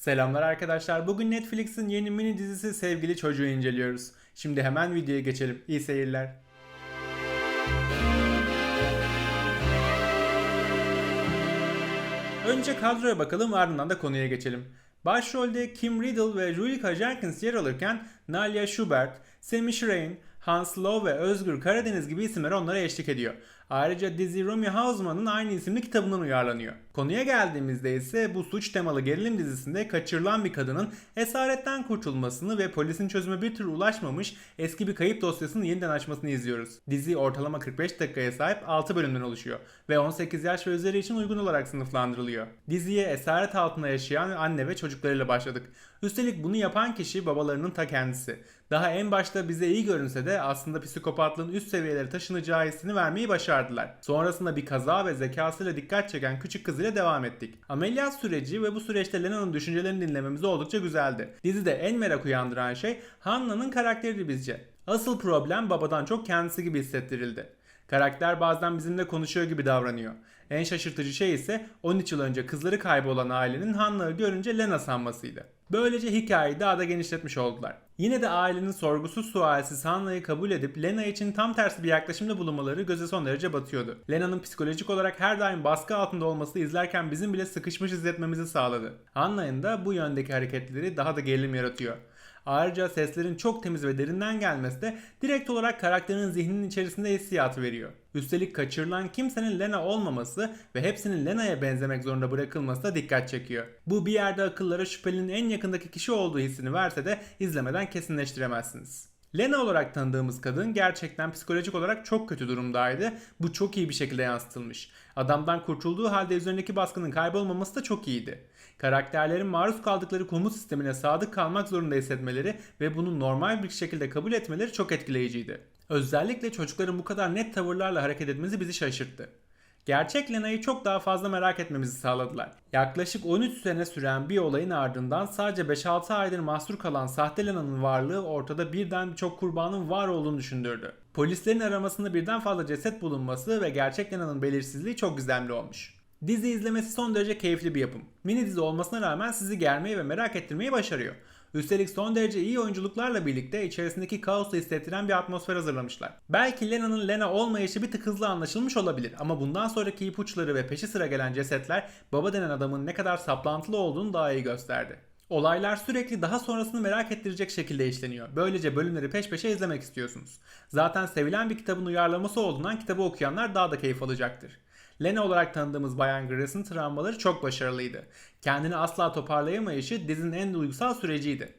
Selamlar arkadaşlar. Bugün Netflix'in yeni mini dizisi Sevgili Çocuğu inceliyoruz. Şimdi hemen videoya geçelim. İyi seyirler. Önce kadroya bakalım ardından da konuya geçelim. Başrolde Kim Riddle ve Julika Jenkins yer alırken Nalia Schubert, Semi Schrein, Hans Lowe ve Özgür Karadeniz gibi isimler onlara eşlik ediyor. Ayrıca dizi Romy Hausman'ın aynı isimli kitabından uyarlanıyor. Konuya geldiğimizde ise bu suç temalı gerilim dizisinde kaçırılan bir kadının esaretten kurtulmasını ve polisin çözüme bir türlü ulaşmamış eski bir kayıp dosyasını yeniden açmasını izliyoruz. Dizi ortalama 45 dakikaya sahip 6 bölümden oluşuyor ve 18 yaş ve üzeri için uygun olarak sınıflandırılıyor. Diziye esaret altında yaşayan anne ve çocuklarıyla başladık. Üstelik bunu yapan kişi babalarının ta kendisi. Daha en başta bize iyi görünse de aslında psikopatlığın üst seviyelere taşınacağı hissini vermeyi başardılar. Sonrasında bir kaza ve zekasıyla dikkat çeken küçük kızıyla devam ettik. Ameliyat süreci ve bu süreçte Lena'nın düşüncelerini dinlememiz oldukça güzeldi. Dizide en merak uyandıran şey Hannah'nın karakteri bizce. Asıl problem babadan çok kendisi gibi hissettirildi. Karakter bazen bizimle konuşuyor gibi davranıyor. En şaşırtıcı şey ise 13 yıl önce kızları kaybolan ailenin Hannah'ı görünce Lena sanmasıydı. Böylece hikayeyi daha da genişletmiş oldular. Yine de ailenin sorgusuz sualsiz Hannah'yı kabul edip Lena için tam tersi bir yaklaşımda bulunmaları göze son derece batıyordu. Lena'nın psikolojik olarak her daim baskı altında olması izlerken bizim bile sıkışmış hissetmemizi sağladı. Hannah'ın da bu yöndeki hareketleri daha da gerilim yaratıyor. Ayrıca seslerin çok temiz ve derinden gelmesi de direkt olarak karakterin zihninin içerisinde hissiyatı veriyor. Üstelik kaçırılan kimsenin Lena olmaması ve hepsinin Lena'ya benzemek zorunda bırakılması da dikkat çekiyor. Bu bir yerde akıllara şüphelinin en yakındaki kişi olduğu hissini verse de izlemeden kesinleştiremezsiniz. Lena olarak tanıdığımız kadın gerçekten psikolojik olarak çok kötü durumdaydı. Bu çok iyi bir şekilde yansıtılmış. Adamdan kurtulduğu halde üzerindeki baskının kaybolmaması da çok iyiydi. Karakterlerin maruz kaldıkları komut sistemine sadık kalmak zorunda hissetmeleri ve bunu normal bir şekilde kabul etmeleri çok etkileyiciydi. Özellikle çocukların bu kadar net tavırlarla hareket etmesi bizi şaşırttı. Gerçek Lena'yı çok daha fazla merak etmemizi sağladılar. Yaklaşık 13 sene süren bir olayın ardından sadece 5-6 aydır mahsur kalan sahte Lena'nın varlığı ortada birden birçok kurbanın var olduğunu düşündürdü. Polislerin aramasında birden fazla ceset bulunması ve gerçek Lena'nın belirsizliği çok gizemli olmuş. Dizi izlemesi son derece keyifli bir yapım. Mini dizi olmasına rağmen sizi germeyi ve merak ettirmeyi başarıyor. Üstelik son derece iyi oyunculuklarla birlikte içerisindeki kaosu hissettiren bir atmosfer hazırlamışlar. Belki Lena'nın Lena olmayışı bir tık hızlı anlaşılmış olabilir ama bundan sonraki ipuçları ve peşi sıra gelen cesetler baba denen adamın ne kadar saplantılı olduğunu daha iyi gösterdi. Olaylar sürekli daha sonrasını merak ettirecek şekilde işleniyor. Böylece bölümleri peş peşe izlemek istiyorsunuz. Zaten sevilen bir kitabın uyarlaması olduğundan kitabı okuyanlar daha da keyif alacaktır. Lena olarak tanıdığımız Bayan Grace'ın travmaları çok başarılıydı. Kendini asla toparlayamayışı dizinin en duygusal süreciydi.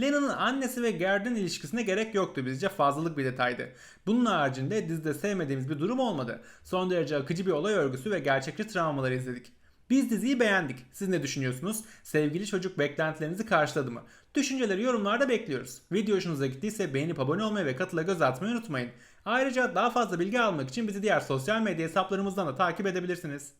Lena'nın annesi ve Gerd'in ilişkisine gerek yoktu bizce fazlalık bir detaydı. Bunun haricinde dizide sevmediğimiz bir durum olmadı. Son derece akıcı bir olay örgüsü ve gerçekçi travmaları izledik. Biz diziyi beğendik. Siz ne düşünüyorsunuz? Sevgili çocuk beklentilerinizi karşıladı mı? Düşünceleri yorumlarda bekliyoruz. Video hoşunuza gittiyse beğenip abone olmayı ve katıla göz atmayı unutmayın. Ayrıca daha fazla bilgi almak için bizi diğer sosyal medya hesaplarımızdan da takip edebilirsiniz.